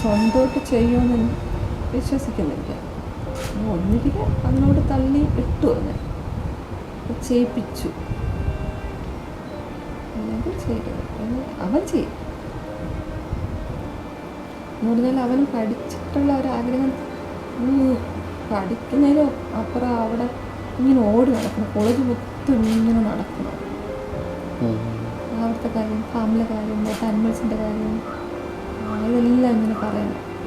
സ്വന്തമായിട്ട് ചെയ്യുമെന്ന് വിശ്വസിക്കുന്നില്ല. ഒന്നിരി അതിനോട് തള്ളി ഇട്ടു അങ്ങനെ ചെയ്യിപ്പിച്ചു. അല്ലെങ്കിൽ ചെയ്യരുത് അവൻ ചെയ്യും. എന്ന് പറഞ്ഞാൽ അവൻ പഠിച്ചിട്ടുള്ള ഒരാഗ്രഹം പഠിക്കുന്നതിലും അപ്പുറം അവിടെ ഇങ്ങനെ ഓടി നടക്കണം. കോളേജ് മൊത്തം ഇങ്ങനെ നടക്കണം. അവിടുത്തെ കാര്യം ഫാമിലെ കാര്യം അനിമൽസിന്റെ കാര്യം ഇതെല്ലാം ഇങ്ങനെ പറയണം.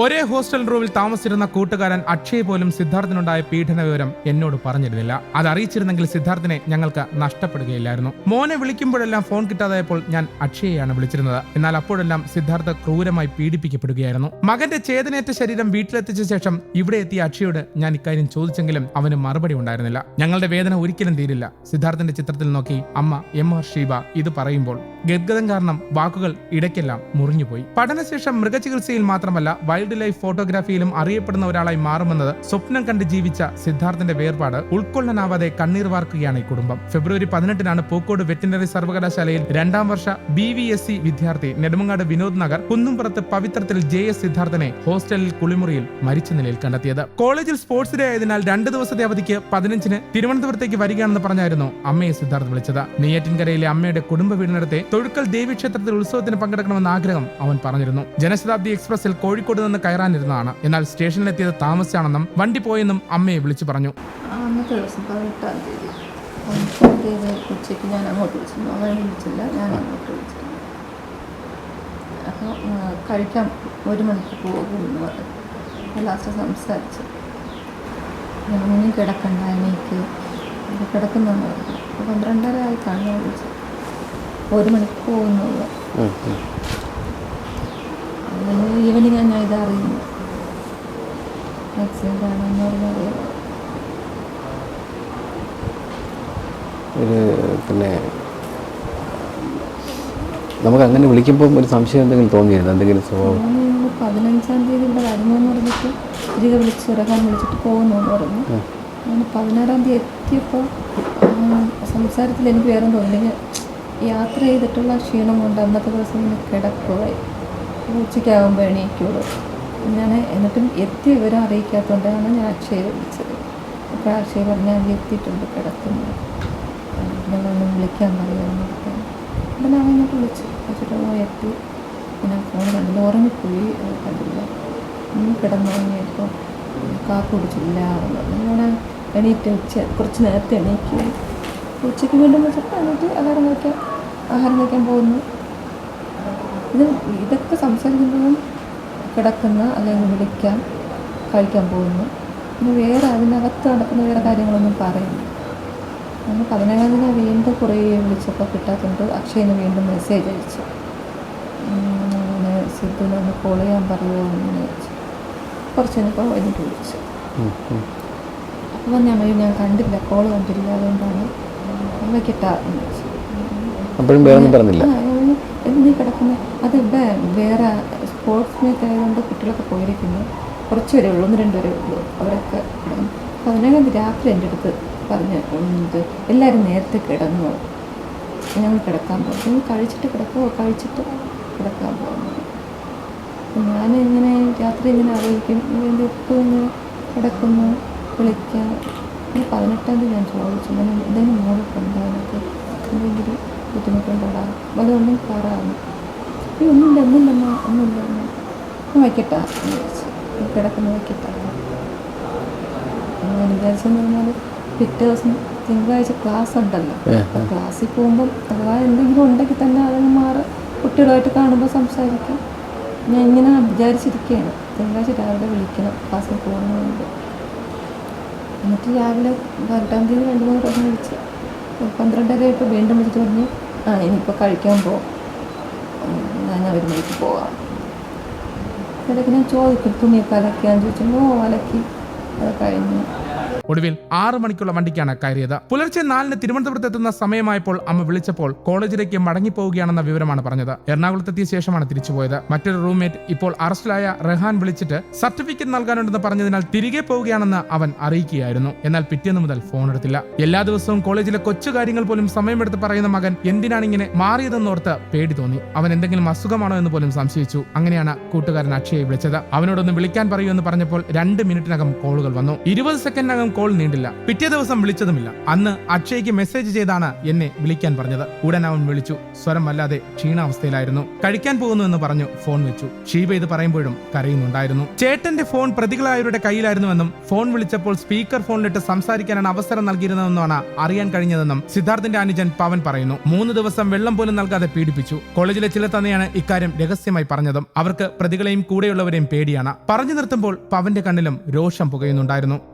ഒരേ ഹോസ്റ്റൽ റൂമിൽ താമസിച്ചിരുന്ന കൂട്ടുകാരൻ അക്ഷയ് പോലും സിദ്ധാർത്ഥിനുണ്ടായ പീഡന വിവരം എന്നോട് പറഞ്ഞിരുന്നില്ല. അത് അറിയിച്ചിരുന്നെങ്കിൽ സിദ്ധാർത്ഥിനെ ഞങ്ങൾക്ക് നഷ്ടപ്പെടുകയില്ലായിരുന്നു. മോനെ വിളിക്കുമ്പോഴെല്ലാം ഫോൺ കിട്ടാതായപ്പോൾ ഞാൻ അക്ഷയെയാണ് വിളിച്ചിരുന്നത്. എന്നാൽ അപ്പോഴെല്ലാം സിദ്ധാർത്ഥ ക്രൂരമായി പീഡിപ്പിക്കപ്പെടുകയായിരുന്നു. മകന്റെ ചേതനേറ്റ ശരീരം വീട്ടിലെത്തിച്ച ശേഷം ഇവിടെ എത്തിയ അക്ഷയോട് ഞാൻ ഇക്കാര്യം ചോദിച്ചെങ്കിലും അവന് മറുപടി ഉണ്ടായിരുന്നില്ല. ഞങ്ങളുടെ വേദന ഒരിക്കലും തീരില്ല. സിദ്ധാർത്ഥിന്റെ ചിത്രത്തിൽ നോക്കി അമ്മ എം ആർ ഷീബ ഇത് പറയുമ്പോൾ ഗദ്ഗതം കാരണം വാക്കുകൾ ഇടയ്ക്കെല്ലാം മുറിഞ്ഞുപോയി. പഠനശേഷം മൃഗചികിത്സയിൽ മാത്രമല്ല വൈൽഡ് ലൈഫ് ഫോട്ടോഗ്രാഫിയിലും അറിയപ്പെടുന്ന ഒരാളായി മാറുമെന്നത് സ്വപ്നം കണ്ട് ജീവിച്ച സിദ്ധാർത്ഥന്റെ വേർപാട് ഉൾക്കൊള്ളാനാവാതെ കണ്ണീർ വാർക്കുകയാണ് ഈ കുടുംബം. ഫെബ്രുവരി പതിനെട്ടിനാണ് പൂക്കോട് വെറ്റിനറി സർവകലാശാലയിൽ രണ്ടാം വർഷ ബി വി എസ് സി വിദ്യാർത്ഥി നെടുമങ്ങാട് വിനോദ് നഗർ കുന്നുംപുറത്ത് പവിത്രത്തിൽ ജെ എസ് സിദ്ധാർത്ഥനെ ഹോസ്റ്റലിൽ കുളിമുറിയിൽ മരിച്ച നിലയിൽ കണ്ടെത്തിയത്. കോളേജിൽ സ്പോർട്സ് ഡേ ആയതിനാൽ രണ്ട് ദിവസത്തെ അവധിക്ക് പതിനഞ്ചിന് തിരുവനന്തപുരത്തേക്ക് വരികയാണെന്ന് പറഞ്ഞായിരുന്നു അമ്മയെ സിദ്ധാർത്ഥ വിളിച്ചത്. നെയ്യാറ്റിൻകരയിലെ അമ്മയുടെ കുടുംബ വീടിനടുത്തെ തൊഴുക്കൽ ദേവീക്ഷേത്രത്തിൽ ഉത്സവത്തിന് പങ്കെടുക്കണമെന്ന ആഗ്രഹം അവൻ പറഞ്ഞിരുന്നു. ജനശതാബ്ദി എക്സ്പ്രസിൽ കോഴിക്കോട് നിന്ന് കയറാനിരുന്നതാണ്. എന്നാൽ സ്റ്റേഷനിലെത്തിയത് താമസിച്ചാണെന്നും വണ്ടി പോയെന്നും അമ്മയെ വിളിച്ചു പറഞ്ഞു. ആ അന്നത്തെ ദിവസം പതിനെട്ടാം തീയതി. പതിനെട്ടാം തീയതി ഉച്ചയ്ക്ക് ഞാൻ അങ്ങോട്ട് വിളിച്ചിരുന്നു. അവൻ വിളിച്ചില്ല ഞാൻ അങ്ങോട്ട് വിളിച്ചിരുന്നു. അപ്പോൾ കഴിക്കാൻ ഒരു മണിക്ക് പോകുമെന്ന് പറഞ്ഞു. ലാസ്റ്റ് സംസാരിച്ചു. ഞാൻ ഇനി കിടക്കണ്ട എനിക്ക് കിടക്കുന്നെന്ന് പറഞ്ഞു. അപ്പോൾ പന്ത്രണ്ടര ആയി കാണുന്നു വിളിച്ചു ഒരു മണിക്ക് പോകുന്നുള്ളൂ. ഈവനിങ് ഞാൻ ഇത് അറിയുന്നു ആക്സിഡന്റ് ആണെന്ന് പറഞ്ഞറിയാം ഒരു പിന്നെ നമുക്ക് അങ്ങനെ വിളിക്കുമ്പോൾ ഒരു സംശയം എന്തെങ്കിലും തോന്നിയിരുന്നു എന്തെങ്കിലും സ്വഭാവം? പതിനഞ്ചാം തീയതി ഇവിടെ വരുന്നു എന്ന് പറഞ്ഞിട്ട് തിരികെ വിളിച്ച് ഇറങ്ങാൻ വിളിച്ചിട്ട് പോകുന്നു എന്ന് പറഞ്ഞു. അങ്ങനെ പതിനാറാം തീയതി എത്തിയപ്പോൾ സംസാരത്തിൽ എനിക്ക് വേറെ തോന്നില്ല യാത്ര ചെയ്തിട്ടുള്ള ക്ഷീണം കൊണ്ട് അന്നത്തെ ദിവസം ഇങ്ങനെ കിടക്കുവായി. ഉച്ചയ്ക്കാകുമ്പോൾ എണീക്കുള്ളൂ. ഞാൻ എന്നിട്ടും എത്തി വിവരം അറിയിക്കാത്തതുകൊണ്ടാണ് ഞാൻ അക്ഷയെ വിളിച്ചത്. അപ്പോൾ അക്ഷയ പറഞ്ഞാൽ എത്തിയിട്ടുണ്ട് കിടക്കുന്നു. നിങ്ങളൊന്ന് വിളിക്കാൻ പറയുമെന്ന് പറഞ്ഞു അപ്പം ഞാൻ അങ്ങോട്ട് വിളിച്ചു. വെച്ചിട്ട് എത്തി. ഞാൻ ഫോൺ കണ്ടില്ല. ഉറങ്ങിപ്പോയി കണ്ടില്ല. ഇന്ന് കിടന്നുറങ്ങിയപ്പോൾ കാപ്പ് കുടിച്ചില്ല എന്ന് ഞാൻ എണീറ്റ് ഉച്ച കുറച്ച് നേരത്തെ എണീക്കുക ഉച്ചയ്ക്ക് വീണ്ടും വെച്ചപ്പോൾ എന്നിട്ട് ആഹാരം കഴിക്കാൻ ആഹാരം കഴിക്കാൻ പോകുന്നു ഇത് ഇതൊക്കെ സംസാരിക്കുമ്പോഴും കിടക്കുന്ന അല്ലെങ്കിൽ വിളിക്കാൻ കഴിക്കാൻ പോകുന്നു. പിന്നെ വേറെ അതിനകത്ത് നടക്കുന്ന വേറെ കാര്യങ്ങളൊന്നും പറയുന്നു അങ്ങനെ പതിനേഴാം തീയതി വീണ്ടും കുറേ വിളിച്ചപ്പോൾ കിട്ടാത്തതുകൊണ്ട് അക്ഷയന് വീണ്ടും മെസ്സേജ് അയച്ചു. അങ്ങനെ സിദ്ധുവിനെ ഒന്ന് കോൾ ചെയ്യാൻ പറയുമോ എന്ന് ചോദിച്ചു. കുറച്ച് കഴിഞ്ഞപ്പോൾ വൈകിട്ട് വിളിച്ചു. അപ്പോൾ ഞാൻ ഞാൻ കണ്ടില്ല കോൾ കണ്ടില്ല അതുകൊണ്ടാണ് അമ്മ കിട്ടാന്ന് ചോദിച്ചു. അപ്പോഴും വേറെ പറഞ്ഞില്ല. ആ, കിടക്കുന്നത് എന്ത് കിടക്കുന്ന അത് ഇവിടെ വേറെ സ്പോർട്സ് മീറ്റ് കുട്ടികളൊക്കെ പോയിരിക്കുന്നു. കുറച്ച് പേരേ ഉള്ളൂ. ഒന്ന് രണ്ട് ഉള്ളൂ. അവരൊക്കെ കിടന്നു. പതിനേഴാം തീയതി രാത്രി എന്റെ അടുത്ത് പറഞ്ഞ് ഇത് എല്ലാവരും നേരത്തെ കിടന്നു. ഞങ്ങൾ കിടക്കാൻ പോകും കഴിച്ചിട്ട് കിടക്കുമോ കഴിച്ചിട്ട് കിടക്കാൻ പോകുന്നു ഞാൻ ഇങ്ങനെ രാത്രി ഇങ്ങനെ ആലോചിക്കും. എന്റെ ഉപ്പ് ഇങ്ങനെ കിടക്കുന്നു വിളിക്കുക പതിനെട്ടാം തീയതി ഞാൻ ചോദിച്ചു. ഞാൻ എന്തെങ്കിലും മോളൊക്കെ ഉണ്ടോ എനിക്ക് എന്തെങ്കിലും അതൊന്നും പറയാമെന്ന് ഈ ഒന്നുമില്ല ഒന്നുമില്ല ഒന്നുമില്ല. ഞാൻ വയ്ക്കട്ടാ കിടക്കുന്ന വയ്ക്കട്ടെന്ന് വിചാരിച്ചെന്ന് പറഞ്ഞാൽ പിറ്റേ ദിവസം തിങ്കളാഴ്ച ക്ലാസ് ഉണ്ടല്ലോ. ക്ലാസ്സിൽ പോകുമ്പം അഥവാ എന്തെങ്കിലും ഉണ്ടെങ്കിൽ തന്നെ അതങ്ങ് മാറി കുട്ടികളുമായിട്ട് കാണുമ്പോൾ സംസാരിക്കാം. ഞാൻ ഇങ്ങനെ വിചാരിച്ചിരിക്കുകയാണ്. തിങ്കളാഴ്ച രാവിലെ വിളിക്കണം ക്ലാസ്സിൽ പോകുന്നതുകൊണ്ട് എന്നിട്ട് രാവിലെ പതിനെട്ടാം തീയതി രണ്ട് മൂന്ന് പ്രാവശ്യം വിളിച്ച്. പന്ത്രണ്ടര ഇപ്പോൾ വീണ്ടും വിളിച്ചിട്ട് പറഞ്ഞു ആ ഇനിയിപ്പോൾ കഴിക്കാൻ പോകും ഞാൻ അവരുമായിട്ട് പോവാം. ഇടയ്ക്ക് ഞാൻ ചോദിക്കും തുണിയൊക്കെ അലക്കിയാന്ന് ചോദിച്ചു ഓ അലക്കി. അത് കഴിഞ്ഞു ഒടുവിൽ ആറ് മണിക്കുള്ള വണ്ടിക്കാണ് കയറിയത്. പുലർച്ചെ നാലിന് തിരുവനന്തപുരത്ത് എത്തുന്ന സമയമായപ്പോൾ അമ്മ വിളിച്ചപ്പോൾ കോളേജിലേക്ക് മടങ്ങി മടങ്ങിപ്പോവുകയാണെന്ന വിവരമാണ് പറഞ്ഞത്. എറണാകുളത്തെത്തിയ ശേഷമാണ് തിരിച്ചുപോയത് മറ്റൊരു റൂംമേറ്റ് ഇപ്പോൾ അറസ്റ്റിലായ റെഹാൻ വിളിച്ചിട്ട് സർട്ടിഫിക്കറ്റ് നൽകാനുണ്ടെന്ന് പറഞ്ഞതിനാൽ തിരികെ പോവുകയാണെന്ന് അവൻ അറിയിക്കുകയായിരുന്നു. എന്നാൽ പിറ്റേന്ന് മുതൽ ഫോൺ എടുത്തില്ല. എല്ലാ ദിവസവും കോളേജിലെ കൊച്ചു കാര്യങ്ങൾ പോലും സമയമെടുത്ത് പറയുന്ന മകൻ എന്തിനാണ് ഇങ്ങനെ മാറിയതെന്നോർത്ത് പേടി തോന്നി. അവൻ എന്തെങ്കിലും അസുഖമാണോ എന്ന് പോലും സംശയിച്ചു. അങ്ങനെയാണ് കൂട്ടുകാരൻ അക്ഷയെ വിളിച്ചത്. അവനോടൊന്ന് വിളിക്കാൻ പറയൂ എന്ന് പറഞ്ഞപ്പോൾ രണ്ട് മിനിറ്റിനകം കോളുകൾ വന്നു. ഇരുപത് സെക്കൻഡിനകം കോൾ നീണ്ടില്ല. പിറ്റേ ദിവസം വിളിച്ചതുമില്ല. അന്ന് അക്ഷയ്ക്ക് മെസ്സേജ് ചെയ്താണ് എന്നെ വിളിക്കാൻ പറഞ്ഞത്. ഉടൻ അവൻ വിളിച്ചു. സ്വരം വല്ലാതെ ക്ഷീണാവസ്ഥയിലായിരുന്നു. കഴിക്കാൻ പോകുന്നു എന്ന് പറഞ്ഞു ഫോൺ വെച്ചു. ഷീബ ഇത് പറയുമ്പോഴും കരയുന്നുണ്ടായിരുന്നു. ചേട്ടന്റെ ഫോൺ പ്രതികളായവരുടെ കയ്യിലായിരുന്നുവെന്നും ഫോൺ വിളിച്ചപ്പോൾ സ്പീക്കർ ഫോണിലിട്ട് സംസാരിക്കാനാണ് അവസരം നൽകിയിരുന്നതെന്നാണ് അറിയാൻ കഴിഞ്ഞതെന്നും സിദ്ധാർത്ഥിന്റെ അനുജൻ പവൻ പറയുന്നു. മൂന്ന് ദിവസം വെള്ളം പോലും നൽകാതെ പീഡിപ്പിച്ചു. കോളേജിലെ ചില തന്നെയാണ് ഇക്കാര്യം രഹസ്യമായി പറഞ്ഞതും. അവർക്ക് പ്രതികളെയും കൂടെയുള്ളവരെയും പേടിയാണ്. പറഞ്ഞു നിർത്തുമ്പോൾ പവന്റെ കണ്ണിലും രോഷം പുകയുന്നുണ്ടായിരുന്നു.